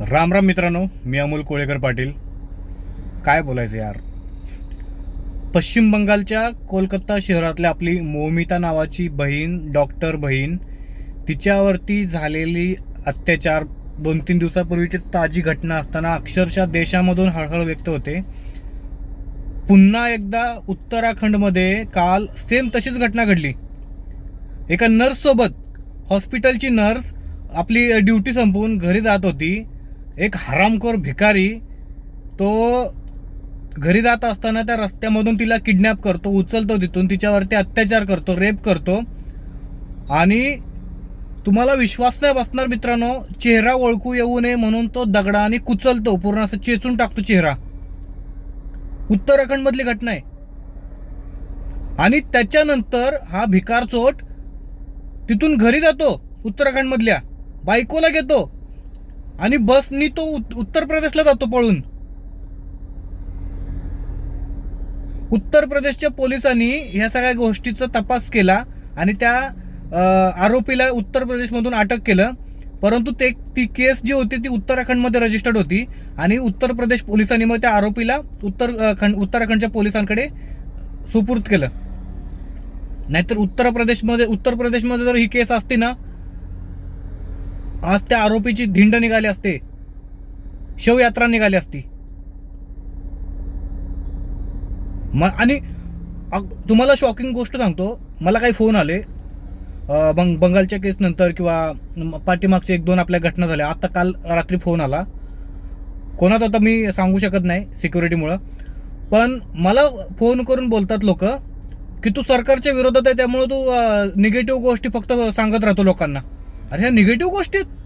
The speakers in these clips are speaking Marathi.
राम राम मित्रांनो मी अमोल कोळेकर पाटील. काय बोलायचं यार? पश्चिम बंगालच्या कोलकाता शहरातल्या आपली मोमिता नावाची बहीण डॉक्टर बहीण तिच्यावरती झालेली अत्याचार दोन तीन दिवसापूर्वीची ताजी घटना असताना अक्षरशः देशामधून हळहळ व्यक्त होते. पुन्हा एकदा उत्तराखंडमध्ये काल सेम तशीच घटना घडली. एका नर्ससोबत हॉस्पिटलची नर्स आपली ड्युटी संपवून घरी जात होती. एक हरामखोर भिकारी तो घरी जात असताना त्या रस्त्यामधून तिला किडनॅप करतो उचलतो तिथून तिच्यावरती अत्याचार करतो रेप करतो. आणि तुम्हाला विश्वास नाही बसणार मित्रांनो चेहरा ओळखू येऊ नये म्हणून तो दगडाने कुचलतो पूर्ण असं चेचून टाकतो चेहरा. उत्तराखंडमधली घटना आहे. आणि त्याच्यानंतर हा भिकार चोट तिथून घरी जातो उत्तराखंडमधल्या. बायकोला घेतो. आणि बसनी तो उत्तर प्रदेशला जातो पळून. उत्तर प्रदेशच्या पोलिसांनी ह्या सगळ्या गोष्टीचा तपास केला आणि त्या आरोपीला उत्तर प्रदेशमधून अटक केलं. परंतु ते ती केस जी होती ती उत्तराखंडमध्ये रजिस्टर्ड होती आणि उत्तर प्रदेश पोलिसांनी मग त्या आरोपीला उत्तर खंड उत्तराखंडच्या पोलिसांकडे सुपूर्द केलं. नाहीतर उत्तर प्रदेशमध्ये उत्तर प्रदेशमध्ये जर ही केस असती ना आज त्या आरोपीची धिंड निघाली असते. शवयात्रा निघाली असती. मग आणि अग- तुम्हाला शॉकिंग गोष्ट सांगतो. मला काही फोन आले. बंग बंगालच्या केस नंतर किंवा म- पाठीमागच्या एक दोन आपल्या घटना झाल्या. आता काल रात्री फोन आला. कोणाचा आता मी सांगू शकत नाही सिक्युरिटीमुळं पण मला फोन करून बोलतात लोक की तू सरकारच्या विरोधात आहे त्यामुळं तू निगेटिव्ह गोष्टी फक्त सांगत राहतो लोकांना. अरे ह्या निगेटिव्ह गोष्टी आहेत?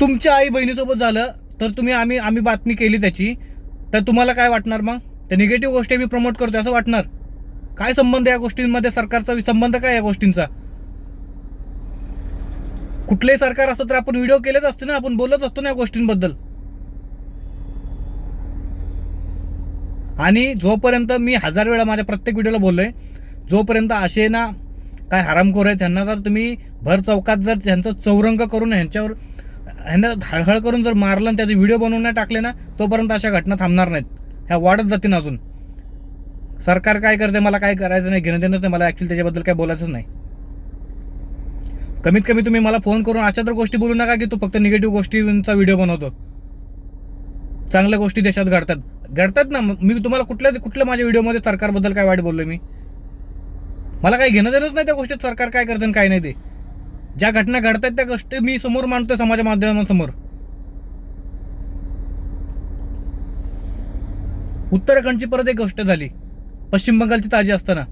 तुमच्या आई बहिणीसोबत झालं तर तुम्ही आम्ही आम्ही बातमी केली त्याची. तर तुम्हाला काय वाटणार मग? त्या निगेटिव्ह गोष्टी मी प्रमोट करतो असं वाटणार? काय संबंध या गोष्टींमध्ये? सरकारचा संबंध काय या गोष्टींचा? कुठलंही सरकार असतं तर आपण व्हिडिओ केलेच असते ना आपण बोलत असतो ना या गोष्टींबद्दल. आणि जोपर्यंत मी हजार वेळा माझ्या प्रत्येक व्हिडिओला बोललोय जोपर्यंत असे ना काय हरामखोर आहेत त्यांना जर तुम्ही भर चौकात जर त्यांचं चौरंग करून ह्यांच्यावर ह्यांना हळहळ करून जर मारलं आणि त्याचे व्हिडिओ बनवून नाही टाकले ना तोपर्यंत अशा घटना थांबणार नाहीत. ह्या वाढत जातील अजून. सरकार काय करते मला काय करायचं नाही घेणं देणं नाही मला ॲक्च्युली त्याच्याबद्दल काय बोलायचंच नाही. कमीत कमी तुम्ही मला फोन करून अशा तर गोष्टी बोलू नका की तू फक्त निगेटिव्ह गोष्टींचा व्हिडिओ बनवतो. चांगल्या गोष्टी देशात घडतात. घडतात ना मग मी तुम्हाला कुठल्या कुठल्या माझ्या व्हिडिओमध्ये सरकारबद्दल काय वाईट बोललो मी? मला काही घेणं देणंच नाही त्या गोष्टीत. सरकार काय करतं काय नाही ते. ज्या घटना घडतात त्या गोष्टी मी समोर मांडतोय समाज माध्यमांसमोर. उत्तराखंडची परत एक गोष्ट झाली. पश्चिम बंगालची ताजी असताना.